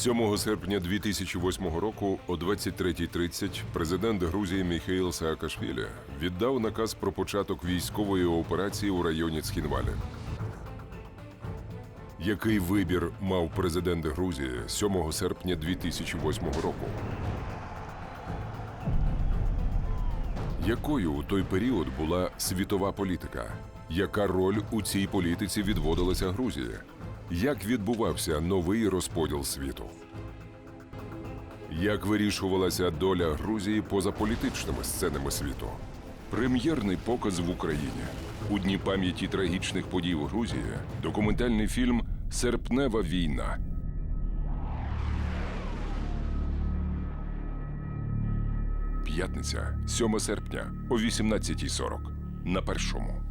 7 серпня 2008 року о 23.30 президент Грузії Міхаїл Саакашвілі віддав наказ про початок військової операції у районі Цхінвалі. Який вибір мав президент Грузії 7 серпня 2008 року? Якою у той період була світова політика? Яка роль у цій політиці відводилася Грузії? Як відбувався новий розподіл світу? Як вирішувалася доля Грузії поза політичними сценами світу? Прем'єрний показ в Україні у дні пам'яті трагічних подій в Грузії. Документальний фільм Серпнева війна. П'ятниця, 7 серпня о 18.40 на першому.